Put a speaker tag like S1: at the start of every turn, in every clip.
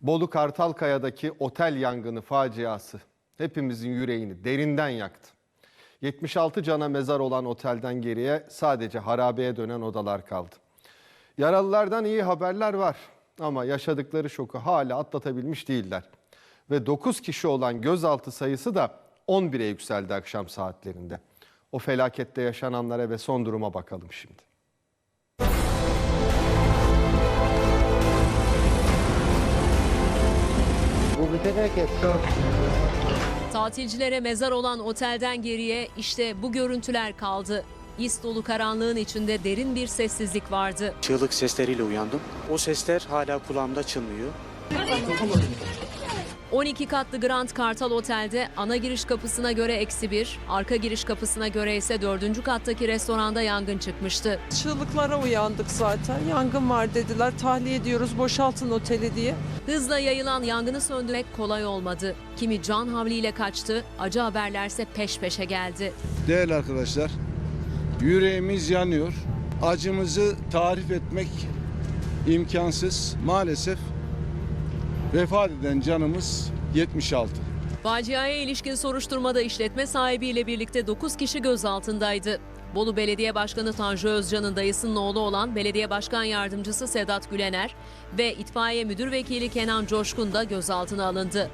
S1: Bolu Kartalkaya'daki otel yangını faciası hepimizin yüreğini derinden yaktı. 76 cana mezar olan otelden geriye sadece harabeye dönen odalar kaldı. Yaralılardan iyi haberler var ama yaşadıkları şoku hala atlatabilmiş değiller. Ve 9 kişi olan gözaltı sayısı da 11'e yükseldi akşam saatlerinde. O felakette yaşananlara ve son duruma bakalım şimdi.
S2: Bu bir felaket.
S3: Tatilcilere mezar olan otelden geriye işte bu görüntüler kaldı. İz dolu karanlığın içinde derin bir sessizlik vardı.
S4: Çığlık sesleriyle uyandım. O sesler hala kulağımda çınlıyor.
S3: 12 katlı Grand Kartal Otel'de ana giriş kapısına göre eksi bir, arka giriş kapısına göre ise dördüncü kattaki restoranda yangın çıkmıştı.
S5: Çığlıklara uyandık zaten. Yangın var dediler. Tahliye ediyoruz boşaltın oteli diye.
S3: Hızla yayılan yangını söndürmek kolay olmadı. Kimi can havliyle kaçtı, acı haberlerse peş peşe geldi.
S6: Değerli arkadaşlar, yüreğimiz yanıyor. Acımızı tarif etmek imkansız. Maalesef vefat eden canımız 76.
S3: Faciaya ilişkin soruşturmada işletme sahibiyle birlikte 9 kişi gözaltındaydı. Bolu Belediye Başkanı Tanju Özcan'ın dayısının oğlu olan Belediye Başkan Yardımcısı Sedat Gülener ve İtfaiye Müdür Vekili Kenan Coşkun da gözaltına alındı.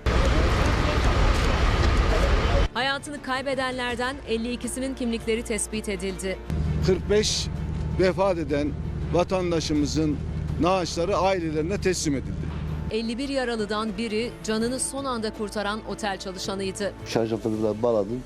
S3: Hayatını kaybedenlerden 52'sinin kimlikleri tespit edildi.
S6: 45 vefat eden vatandaşımızın naaşları ailelerine teslim edildi.
S3: 51 yaralıdan biri canını son anda kurtaran otel çalışanıydı.
S2: Şarjaplarımdan bağladım.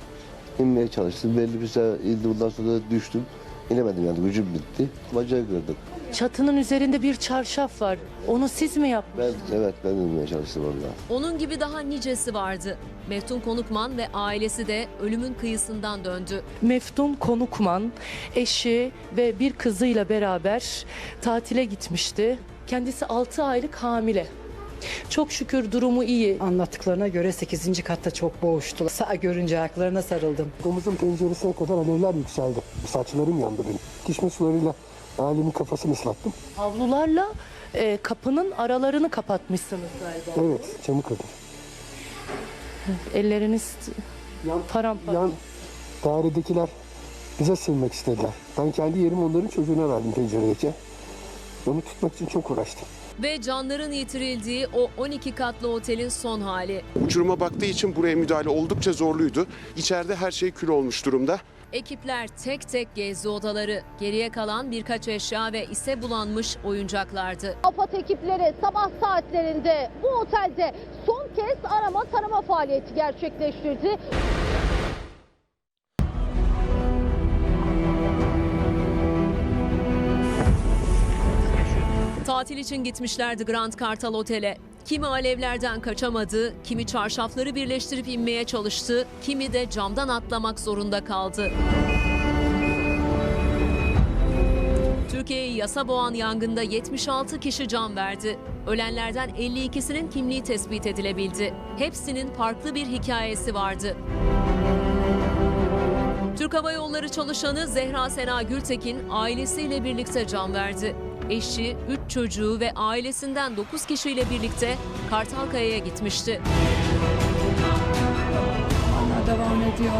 S2: İnmeye çalıştım. Belli bir süre indi. Bundan sonra düştüm. İnemedim yani gücüm bitti. Bacağı kırdım.
S7: Çatının üzerinde bir çarşaf var. Onu siz mi yaptınız?
S2: Ben evet ben inmeye çalıştım orada.
S3: Onun gibi daha nicesi vardı. Meftun Konukman ve ailesi de ölümün kıyısından döndü.
S7: Meftun Konukman, eşi ve bir kızıyla beraber tatile gitmişti. Kendisi 6 aylık hamile. Çok şükür durumu iyi.
S8: Anlattıklarına göre 8. katta çok boğuştu. Sağ görünce ayaklarına sarıldım.
S9: Omuzun penceresine kadar alevler yükseldi. Saçlarım yandı benim. Dişme sularıyla ailemin kafasını ıslattım.
S7: Havlularla e, kapının aralarını kapatmışsınız galiba.
S9: Evet, camı kırdım.
S7: Elleriniz
S9: Yan,
S7: paramparça.
S9: yan dairedekiler bize sığınmak istediler. Ben kendi yerimi onların çocuğuna verdim penceredeki. Onu tutmak için çok uğraştım.
S3: Ve canların yitirildiği o 12 katlı otelin son hali.
S10: Uçuruma baktığı için buraya müdahale oldukça zorluydu. İçeride her şey kül olmuş durumda.
S3: Ekipler tek tek gezdi odaları. Geriye kalan birkaç eşya ve ise bulanmış oyuncaklardı.
S11: AFAD ekipleri sabah saatlerinde bu otelde son kez arama tarama faaliyeti gerçekleştirdi.
S3: Tatil için gitmişlerdi Grand Kartal Otel'e. Kimi alevlerden kaçamadı, kimi çarşafları birleştirip inmeye çalıştı, kimi de camdan atlamak zorunda kaldı. Türkiye'yi yasa boğan yangında 76 kişi can verdi. Ölenlerden 52'sinin kimliği tespit edilebildi. Hepsinin farklı bir hikayesi vardı. Türk Hava Yolları çalışanı Zehra Sena Gültekin ailesiyle birlikte can verdi. Eşi, 3 çocuğu ve ailesinden 9 kişiyle birlikte Kartalkaya'ya gitmişti.
S8: Devam ediyor.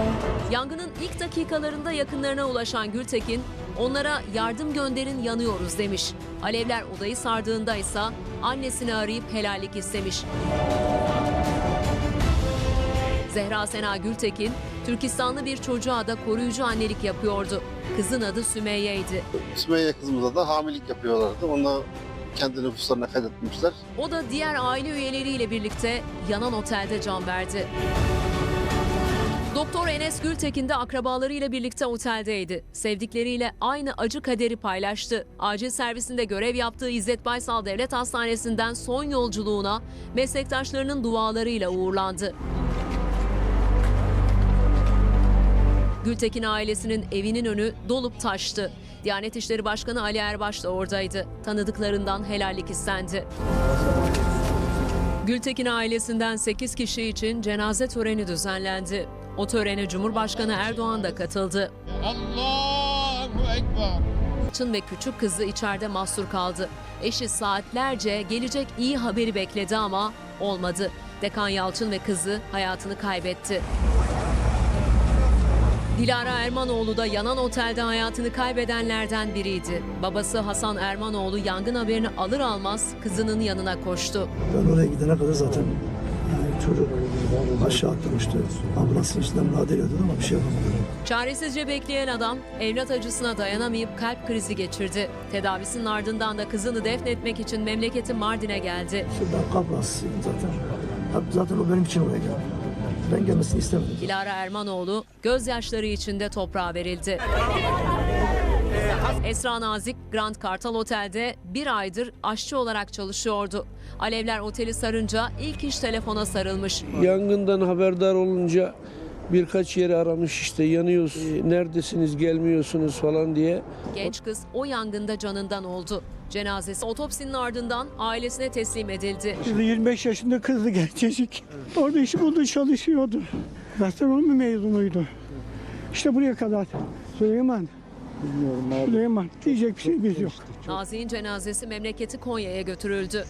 S3: Yangının ilk dakikalarında yakınlarına ulaşan Gültekin, onlara yardım gönderin yanıyoruz demiş. Alevler odayı sardığında ise annesini arayıp helallik istemiş. Zehra Sena Gültekin, Türkistanlı bir çocuğa da koruyucu annelik yapıyordu. Kızın adı Sümeyye'ydi.
S2: Sümeyye kızımıza da hamilelik yapıyorlardı. Onu kendi nüfuslarına kaydetmişler.
S3: O da diğer aile üyeleriyle birlikte yanan otelde can verdi. Doktor Enes Gültekin de akrabalarıyla birlikte oteldeydi. Sevdikleriyle aynı acı kaderi paylaştı. Acil servisinde görev yaptığı İzzet Baysal Devlet Hastanesi'nden son yolculuğuna meslektaşlarının dualarıyla uğurlandı. Gültekin ailesinin evinin önü dolup taştı. Diyanet İşleri Başkanı Ali Erbaş da oradaydı. Tanıdıklarından helallik istendi. Gültekin ailesinden 8 kişi için cenaze töreni düzenlendi. O törene Cumhurbaşkanı Erdoğan da katıldı. Yalçın ve küçük kızı içeride mahsur kaldı. Eşi saatlerce gelecek iyi haberi bekledi ama olmadı. Dekan Yalçın ve kızı hayatını kaybetti. Dilara Ermanoğlu da yanan otelde hayatını kaybedenlerden biriydi. Babası Hasan Ermanoğlu yangın haberini alır almaz kızının yanına koştu.
S9: Ben oraya gidene kadar zaten yani çocuk aşağı atlamıştı. Ambulansın içinden müdahale ediyordu ama bir şey yapamadı.
S3: Çaresizce bekleyen adam evlat acısına dayanamayıp kalp krizi geçirdi. Tedavisinin ardından da kızını defnetmek için memleketi Mardin'e geldi.
S9: Şimdi ben kalp zaten. Zaten o benim için oraya geldi. Ben gelmesini istemedim.
S3: Dilara Ermanoğlu gözyaşları içinde toprağa verildi. Esra Nazik Grand Kartal Otel'de bir aydır aşçı olarak çalışıyordu. Alevler oteli sarınca ilk iş telefona sarılmış.
S12: Yangından haberdar olunca birkaç yeri aramış işte yanıyoruz, neredesiniz gelmiyorsunuz falan diye.
S3: Genç kız o yangında canından oldu. Cenazesi otopsinin ardından ailesine teslim edildi.
S9: 25 yaşında kızdı gencecik. Orada işi buldu çalışıyordu. Gastronomi mezunuydu. İşte buraya kadar. Süleyman. Süleyman. Diyecek bir şeyimiz yok.
S3: Nazik'in cenazesi memleketi Konya'ya götürüldü.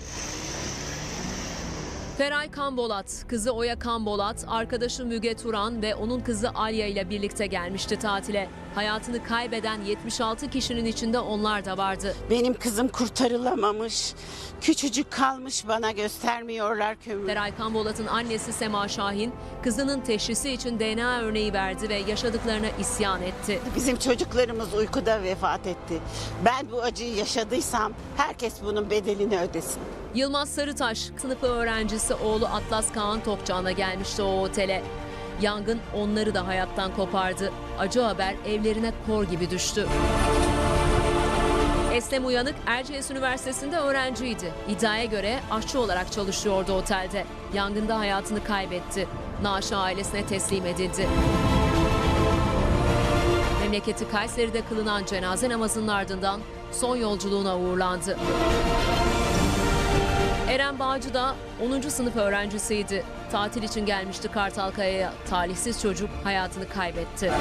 S3: Feray Kambolat, kızı Oya Kambolat, arkadaşı Müge Turan ve onun kızı Alya ile birlikte gelmişti tatile. Hayatını kaybeden 76 kişinin içinde onlar da vardı.
S13: Benim kızım kurtarılamamış. Küçücük kalmış bana göstermiyorlar kömür.
S3: Feray Kambolat'ın annesi Sema Şahin, kızının teşhisi için DNA örneği verdi ve yaşadıklarına isyan etti.
S13: Bizim çocuklarımız uykuda vefat etti. Ben bu acıyı yaşadıysam herkes bunun bedelini ödesin.
S3: Yılmaz Sarıtaş, sınıfı öğrencisi oğlu Atlas Kaan Topçan'la gelmişti o otele. Yangın onları da hayattan kopardı. Acı haber evlerine kor gibi düştü. Eslem Uyanık Erciyes Üniversitesi'nde öğrenciydi. İddiaya göre aşçı olarak çalışıyordu otelde. Yangında hayatını kaybetti. Naaşı ailesine teslim edildi. Memleketi Kayseri'de kılınan cenaze namazının ardından son yolculuğuna uğurlandı. Eren Bağcı da 10. sınıf öğrencisiydi. Tatil için gelmişti Kartalkaya'ya. Talihsiz çocuk hayatını kaybetti.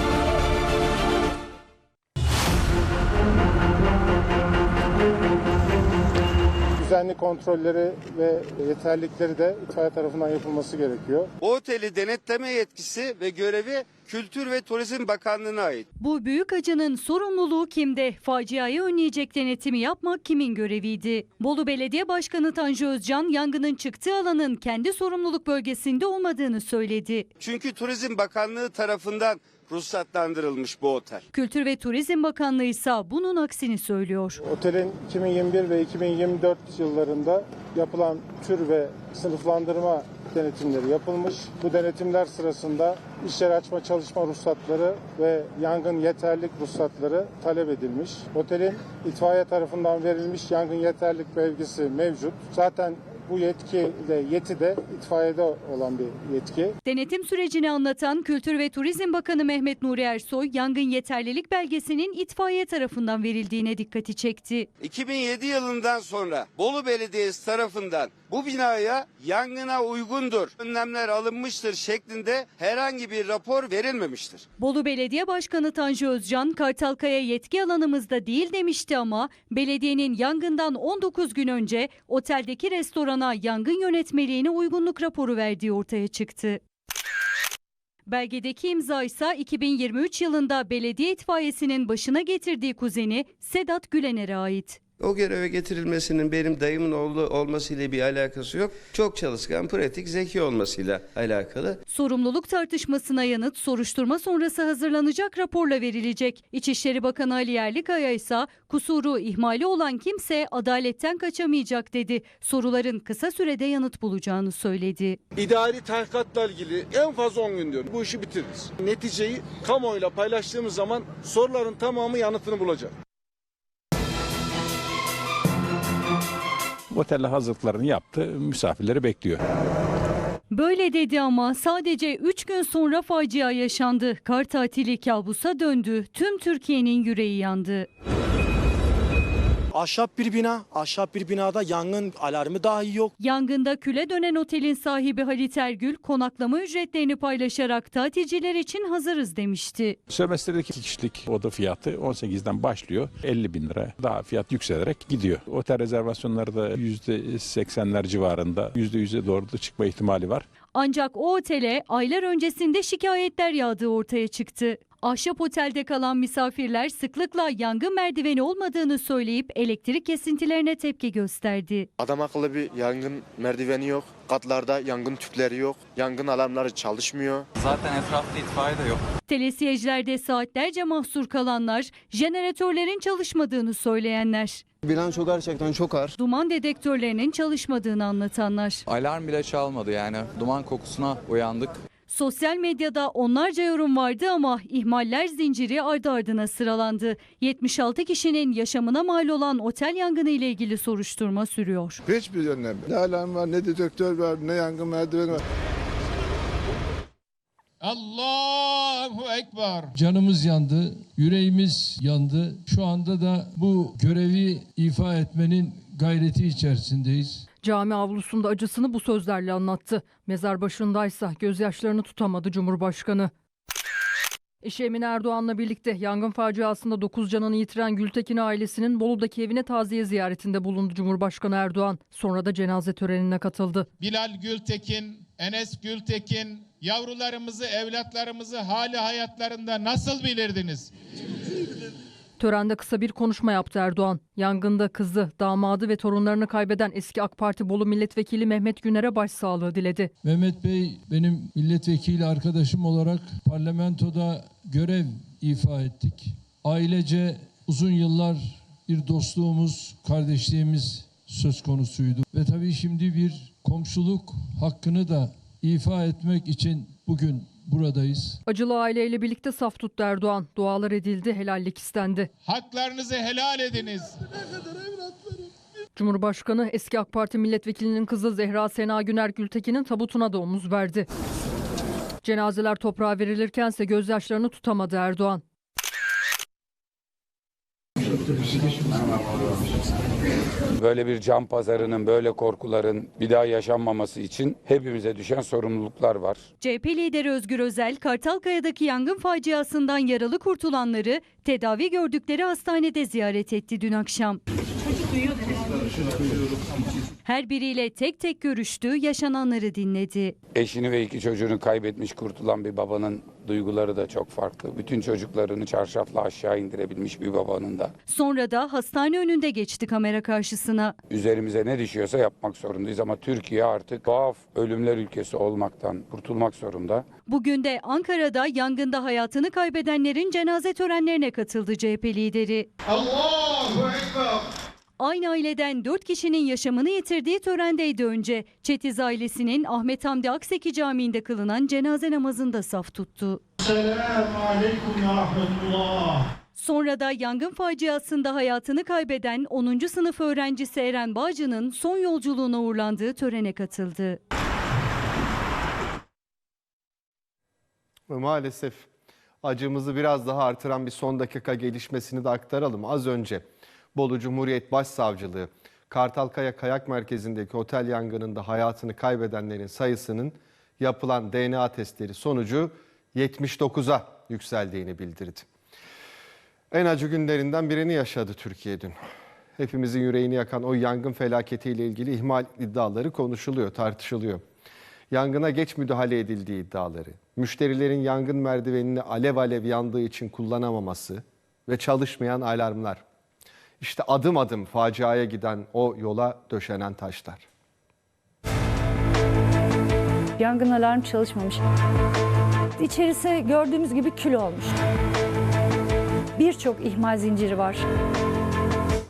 S14: düzenli kontrolleri ve yeterlikleri de itfaiye tarafından yapılması gerekiyor.
S15: Bu oteli denetleme yetkisi ve görevi Kültür ve Turizm Bakanlığı'na ait.
S16: Bu büyük acının sorumluluğu kimde? Faciayı önleyecek denetimi yapmak kimin göreviydi? Bolu Belediye Başkanı Tanju Özcan yangının çıktığı alanın kendi sorumluluk bölgesinde olmadığını söyledi.
S15: Çünkü Turizm Bakanlığı tarafından ruhsatlandırılmış bu otel.
S16: Kültür ve Turizm Bakanlığı ise bunun aksini söylüyor.
S14: Otelin 2021 ve 2024 yıllarında yapılan tür ve sınıflandırma denetimleri yapılmış. Bu denetimler sırasında iş yeri açma çalışma ruhsatları ve yangın yeterlik ruhsatları talep edilmiş. Otelin itfaiye tarafından verilmiş yangın yeterlik belgesi mevcut. Zaten bu yetki de yeti de itfaiyede olan bir yetki.
S16: Denetim sürecini anlatan Kültür ve Turizm Bakanı Mehmet Nuri Ersoy yangın yeterlilik belgesinin itfaiye tarafından verildiğine dikkati çekti.
S15: 2007 yılından sonra Bolu Belediyesi tarafından bu binaya yangına uygundur, önlemler alınmıştır şeklinde herhangi bir rapor verilmemiştir.
S16: Bolu Belediye Başkanı Tanju Özcan, Kartalkaya yetki alanımızda değil demişti ama belediyenin yangından 19 gün önce oteldeki restorana yangın yönetmeliğine uygunluk raporu verdiği ortaya çıktı. Belgedeki imza ise 2023 yılında belediye itfaiyesinin başına getirdiği kuzeni Sedat Gülener'e ait.
S15: O göreve getirilmesinin benim dayımın oğlu olmasıyla bir alakası yok. Çok çalışkan, pratik, zeki olmasıyla alakalı.
S16: Sorumluluk tartışmasına yanıt soruşturma sonrası hazırlanacak raporla verilecek. İçişleri Bakanı Ali Yerlikaya ise kusuru ihmali olan kimse adaletten kaçamayacak dedi. Soruların kısa sürede yanıt bulacağını söyledi.
S6: İdari tahkikatla ilgili en fazla 10 gün diyorum. Bu işi bitiririz. Neticeyi kamuoyuyla paylaştığımız zaman soruların tamamı yanıtını bulacak.
S17: Otelle hazırlıklarını yaptı, misafirleri bekliyor.
S16: Böyle dedi ama sadece 3 gün sonra facia yaşandı. Kar tatili kabusa döndü. Tüm Türkiye'nin yüreği yandı.
S4: Ahşap bir bina, ahşap bir binada yangın alarmı dahi yok.
S16: Yangında küle dönen otelin sahibi Halit Ergül konaklama ücretlerini paylaşarak tatilciler için hazırız demişti.
S17: Sömestr'deki iki kişilik oda fiyatı 18'den başlıyor. 50 bin lira. Daha fiyat yükselerek gidiyor. Otel rezervasyonları da %80'ler civarında. %100'e doğru da çıkma ihtimali var.
S16: Ancak o otele aylar öncesinde şikayetler yağdığı ortaya çıktı. Ahşap otelde kalan misafirler sıklıkla yangın merdiveni olmadığını söyleyip elektrik kesintilerine tepki gösterdi.
S18: Adam akıllı bir yangın merdiveni yok. Katlarda yangın tüpleri yok. Yangın alarmları çalışmıyor.
S19: Zaten etrafta itfaiye de yok.
S16: Telesiyecilerde saatlerce mahsur kalanlar, jeneratörlerin çalışmadığını söyleyenler,
S19: Bilanço gerçekten çok ağır.
S16: duman dedektörlerinin çalışmadığını anlatanlar.
S19: Alarm bile çalmadı yani. Duman kokusuna uyandık.
S16: Sosyal medyada onlarca yorum vardı ama ihmaller zinciri ardı ardına sıralandı. 76 kişinin yaşamına mal olan otel yangını ile ilgili soruşturma sürüyor.
S6: Hiçbir önlem. Ne alarm var, ne dedektör var, ne yangın merdiveni var.
S20: Allahu Ekber. Canımız yandı, yüreğimiz yandı. Şu anda da bu görevi ifa etmenin gayreti içerisindeyiz.
S21: Cami avlusunda acısını bu sözlerle anlattı. Mezar başındaysa gözyaşlarını tutamadı Cumhurbaşkanı. Eşi Emine Erdoğan'la birlikte yangın faciasında 9 canını yitiren Gültekin ailesinin Bolu'daki evine taziye ziyaretinde bulundu Cumhurbaşkanı Erdoğan. Sonra da cenaze törenine katıldı.
S20: Bilal Gültekin, Enes Gültekin, yavrularımızı, evlatlarımızı hali hayatlarında nasıl bilirdiniz?
S21: Törende kısa bir konuşma yaptı Erdoğan. Yangında kızı, damadı ve torunlarını kaybeden eski AK Parti Bolu Milletvekili Mehmet Güner'e başsağlığı diledi.
S20: Mehmet Bey benim milletvekili arkadaşım olarak parlamentoda görev ifa ettik. Ailece uzun yıllar bir dostluğumuz, kardeşliğimiz söz konusuydu. Ve tabii şimdi bir komşuluk hakkını da ifa etmek için bugün buradayız.
S21: Acılı aileyle birlikte saf tuttu Erdoğan. Dualar edildi, helallik istendi.
S20: Haklarınızı helal ediniz.
S21: Cumhurbaşkanı eski AK Parti milletvekilinin kızı Zehra Sena Güner Gültekin'in tabutuna da omuz verdi. Cenazeler toprağa verilirkense gözyaşlarını tutamadı Erdoğan.
S22: Böyle bir can pazarının, böyle korkuların bir daha yaşanmaması için hepimize düşen sorumluluklar var.
S16: CHP lideri Özgür Özel, Kartalkaya'daki yangın faciasından yaralı kurtulanları tedavi gördükleri hastanede ziyaret etti dün akşam. Her biriyle tek tek görüştü, yaşananları dinledi.
S22: Eşini ve iki çocuğunu kaybetmiş kurtulan bir babanın duyguları da çok farklı. Bütün çocuklarını çarşafla aşağı indirebilmiş bir babanın da.
S16: Sonra da hastane önünde geçti kamera karşısına.
S22: Üzerimize ne düşüyorsa yapmak zorundayız ama Türkiye artık tuhaf ölümler ülkesi olmaktan kurtulmak zorunda.
S16: Bugün de Ankara'da yangında hayatını kaybedenlerin cenaze törenlerine katıldı CHP lideri.
S20: Allahu Ekber.
S16: Aynı aileden 4 kişinin yaşamını yitirdiği törendeydi önce. Çetiz ailesinin Ahmet Hamdi Akseki Camii'nde kılınan cenaze namazında saf tuttu.
S20: Selamun Aleyküm ve Rahmetullah.
S16: Sonra da yangın faciasında hayatını kaybeden 10. sınıf öğrencisi Eren Bağcı'nın son yolculuğuna uğurlandığı törene katıldı.
S1: Ve maalesef acımızı biraz daha artıran bir son dakika gelişmesini de aktaralım. Az önce Bolu Cumhuriyet Başsavcılığı Kartalkaya Kayak Merkezi'ndeki otel yangınında hayatını kaybedenlerin sayısının yapılan DNA testleri sonucu 79'a yükseldiğini bildirdi. En acı günlerinden birini yaşadı Türkiye dün. Hepimizin yüreğini yakan o yangın felaketiyle ilgili ihmal iddiaları konuşuluyor, tartışılıyor. Yangına geç müdahale edildiği iddiaları, müşterilerin yangın merdivenini alev alev yandığı için kullanamaması ve çalışmayan alarmlar. İşte adım adım faciaya giden o yola döşenen taşlar.
S23: Yangın alarm çalışmamış. İçerisi gördüğümüz gibi kül olmuş. Birçok ihmal zinciri var.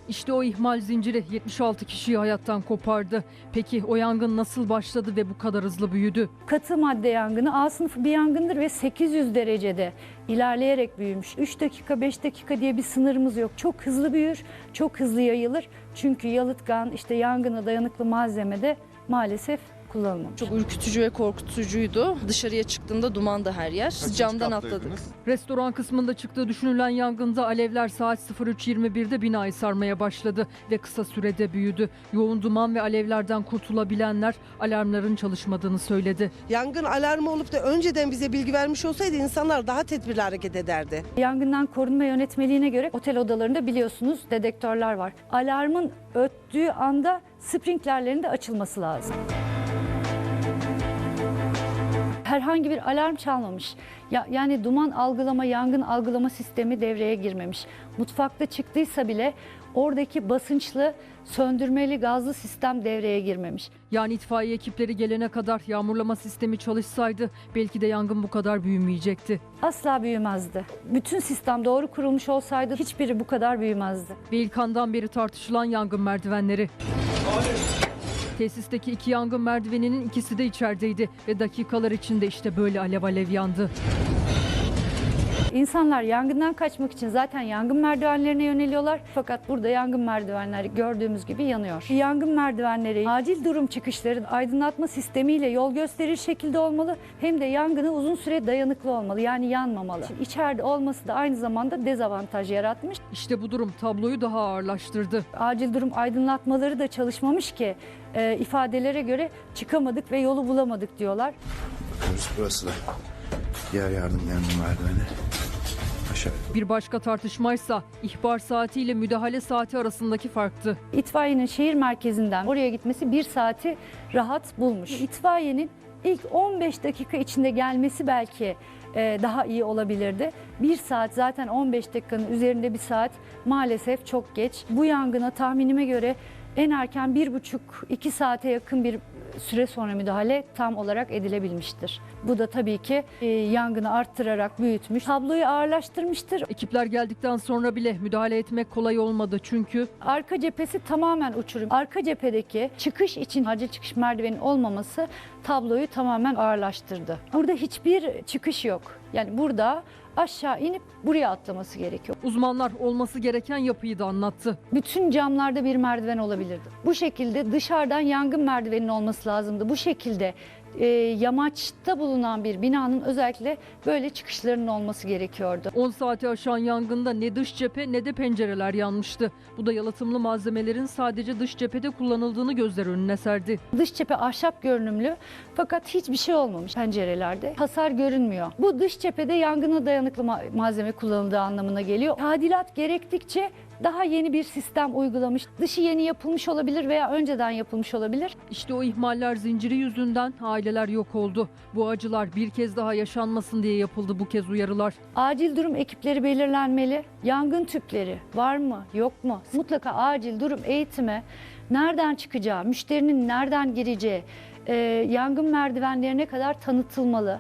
S21: İşte o ihmal zinciri 76 kişiyi hayattan kopardı. Peki o yangın nasıl başladı ve bu kadar hızlı büyüdü?
S23: Katı madde yangını A sınıfı bir yangındır ve 800 derecede ilerleyerek büyümüş. 3 dakika 5 dakika diye bir sınırımız yok. Çok hızlı büyür, çok hızlı yayılır. Çünkü yalıtkan işte yangına dayanıklı malzemede maalesef kullanılmamış.
S24: Çok ürkütücü ve korkutucuydu. Dışarıya çıktığında duman da her yer. Camdan atladık.
S21: Restoran kısmında çıktığı düşünülen yangında alevler saat 03.21'de binayı sarmaya başladı ve kısa sürede büyüdü. Yoğun duman ve alevlerden kurtulabilenler alarmların çalışmadığını söyledi.
S25: Yangın alarmı olup da önceden bize bilgi vermiş olsaydı insanlar daha tedbirli hareket ederdi.
S23: Yangından korunma yönetmeliğine göre otel odalarında biliyorsunuz dedektörler var. Alarmın öttüğü anda sprinklerlerin de açılması lazım. Herhangi bir alarm çalmamış. Ya, yani duman algılama, yangın algılama sistemi devreye girmemiş. Mutfakta çıktıysa bile oradaki basınçlı, söndürmeli gazlı sistem devreye girmemiş.
S21: Yani itfaiye ekipleri gelene kadar yağmurlama sistemi çalışsaydı belki de yangın bu kadar büyümeyecekti.
S23: Asla büyümezdi. Bütün sistem doğru kurulmuş olsaydı hiçbiri bu kadar büyümezdi.
S21: Ve ilk andan beri tartışılan yangın merdivenleri. Tesisteki iki yangın merdiveninin ikisi de içerideydi ve dakikalar içinde işte böyle alev alev yandı.
S23: İnsanlar yangından kaçmak için zaten yangın merdivenlerine yöneliyorlar. Fakat burada yangın merdivenleri gördüğümüz gibi yanıyor. Yangın merdivenleri acil durum çıkışların aydınlatma sistemiyle yol gösterir şekilde olmalı. Hem de yangına uzun süre dayanıklı olmalı. Yani yanmamalı. İçeride olması da aynı zamanda dezavantaj yaratmış.
S21: İşte bu durum tabloyu daha ağırlaştırdı.
S23: Acil durum aydınlatmaları da çalışmamış ki e, ifadelere göre çıkamadık ve yolu bulamadık diyorlar.
S26: Bakıyoruz burası da. Diğer yardım yardım merdiveni. Aşağı.
S21: Bir başka tartışmaysa ihbar saati ile müdahale saati arasındaki farktı.
S23: İtfaiyenin şehir merkezinden oraya gitmesi bir saati rahat bulmuş. İtfaiyenin ilk 15 dakika içinde gelmesi belki e, daha iyi olabilirdi. Bir saat zaten 15 dakikanın üzerinde bir saat maalesef çok geç. Bu yangına tahminime göre en erken bir buçuk iki saate yakın bir süre sonra müdahale tam olarak edilebilmiştir. Bu da tabii ki e, yangını arttırarak büyütmüş, tabloyu ağırlaştırmıştır.
S21: Ekipler geldikten sonra bile müdahale etmek kolay olmadı çünkü
S23: Arka cephesi tamamen uçurum. Arka cephedeki çıkış için acil çıkış merdivenin olmaması tabloyu tamamen ağırlaştırdı. Burada hiçbir çıkış yok. Yani burada aşağı inip buraya atlaması gerekiyor.
S21: uzmanlar olması gereken yapıyı da anlattı.
S23: Bütün camlarda bir merdiven olabilirdi. Bu şekilde dışarıdan yangın merdiveninin olması lazımdı. Bu şekilde e, yamaçta bulunan bir binanın özellikle böyle çıkışlarının olması gerekiyordu.
S21: 10 saati aşan yangında ne dış cephe ne de pencereler yanmıştı. Bu da yalıtımlı malzemelerin sadece dış cephede kullanıldığını gözler önüne serdi.
S23: Dış cephe ahşap görünümlü fakat hiçbir şey olmamış pencerelerde. Hasar görünmüyor. Bu dış cephede yangına dayanıklı ma- malzeme kullanıldığı anlamına geliyor. Tadilat gerektikçe daha yeni bir sistem uygulamış. Dışı yeni yapılmış olabilir veya önceden yapılmış olabilir.
S21: İşte o ihmaller zinciri yüzünden aileler yok oldu. Bu acılar bir kez daha yaşanmasın diye yapıldı bu kez uyarılar.
S23: Acil durum ekipleri belirlenmeli. Yangın tüpleri var mı, yok mu? Mutlaka acil durum eğitimi, nereden çıkacağı, müşterinin nereden gireceği, e, yangın merdivenlerine kadar tanıtılmalı.